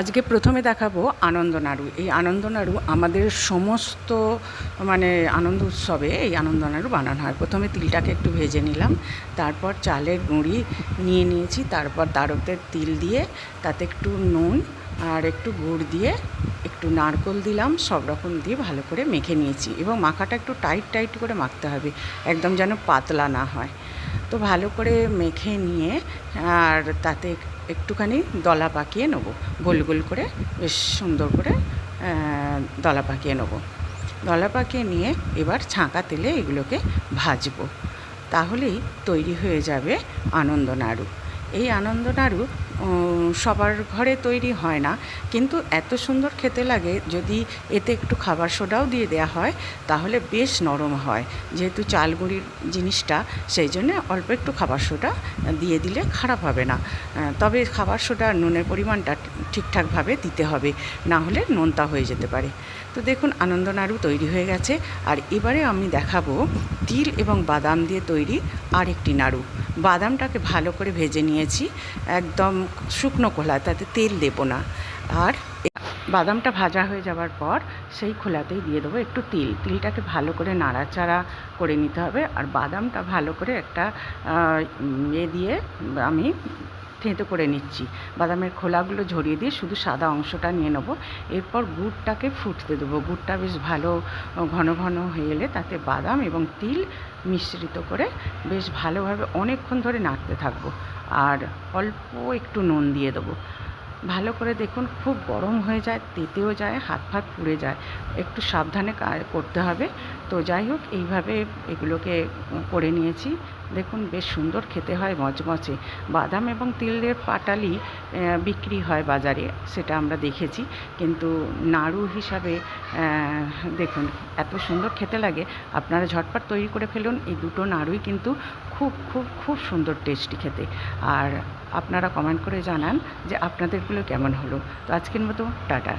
আজকে প্রথমে দেখাবো আনন্দ নাড়ু এই আনন্দ নাড়ু আমাদের সমস্ত মানে আনন্দ উৎসবে এই আনন্দ নাড়ু বানানো হয়। প্রথমে তিলটাকে একটু ভেজে নিলাম, তারপর চালের গুঁড়ি নিয়ে নিয়েছি, তারপর তারতে তিল দিয়ে তাতে একটু নুন আর একটু গুড় দিয়ে একটু নারকোল দিলাম, সব রকম দিয়ে ভালো করে মেখে নিয়েছি এবং মাখাটা একটু টাইট টাইট করে মাখতে হবে, একদম যেন পাতলা না হয়। তো ভালো করে মেখে নিয়ে আর তাতে একটুখানি দলা পাকিয়ে নেব। গোল গোল করে, বেশ সুন্দর করে দলা পাকিয়ে নেব। দলা পাকিয়ে নিয়ে এবার ছাঁকা তেলে এগুলোকে ভাজবো। তাহলেই তৈরি হয়ে যাবে আনন্দ নাড়ু এই আনন্দ নাড়ু সবার ঘরে তৈরি হয় না। কিন্তু এত সুন্দর খেতে লাগে, যদি এতে একটু খাবার সোডাও দিয়ে দেওয়া হয়, তাহলে বেশ নরম হয়। যেহেতু চাল গুঁড়ির জিনিসটা, সেই জন্য অল্প একটু খাবার সোডা দিয়ে দিলে খারাপ হবে না। তবে খাবার সোডা নুনের পরিমাণটা ঠিকঠাকভাবে দিতে হবে, না হলে নোনতা হয়ে যেতে পারে। তো দেখুন আনন্দ নাড়ু তৈরি হয়ে গেছে। আর এবারে আমি দেখাবো তিল এবং বাদাম দিয়ে তৈরি আরেকটি নাড়ু। বাদামটাকে ভালো করে ভেজে নিয়েছি। একদম শুকনো খোলা, তাতে তেল দেব না। আর বাদামটা ভাজা হয়ে যাওয়ার পর সেই খোলাতেই দিয়ে দেবো একটু তিল। তিলটাকে ভালো করে নাড়াচাড়া করে নিতে হবে। আর বাদামটা ভালো করে একটা ইয়ে দিয়ে আমি থেঁতো করে নিচ্ছি। বাদামের খোলাগুলো ঝরিয়ে দিয়ে শুধু সাদা অংশটা নিয়ে নেব। এরপর গুড়টাকে ফুটতে দেবো। গুড়টা বেশ ভালো ঘন ঘন হয়ে এলে তাতে বাদাম এবং তিল মিশ্রিত করে বেশ ভালোভাবে অনেকক্ষণ ধরে নাড়তে থাকব। আর অল্প একটু নুন দিয়ে দেবো। ভালো করে দেখুন, খুব গরম হয়ে যায়, তেতেও যায়, হাত ফাত পুড়ে যায়। একটু সাবধানে করতে হবে। তো যাই হোক, এইভাবে এগুলোকে করে নিয়েছি। দেখুন, বেশ সুন্দর খেতে হয় মচমচে। বাদাম এবং তিলের পাটালি বিক্রি হয় বাজারে, সেটা আমরা দেখেছি। কিন্তু নাড়ু হিসাবে দেখুন, এত সুন্দর খেতে লাগে। আপনারা ঝটপট তৈরি করে ফেলুন, এই দুটো নাড়ুই কিন্তু খুব খুব খুব সুন্দর টেস্টি খেতে। আর আপনারা কমেন্ট করে জানান যে আপনাদেরগুলো কেমন হলো। তো আজকের মতো, টাটা।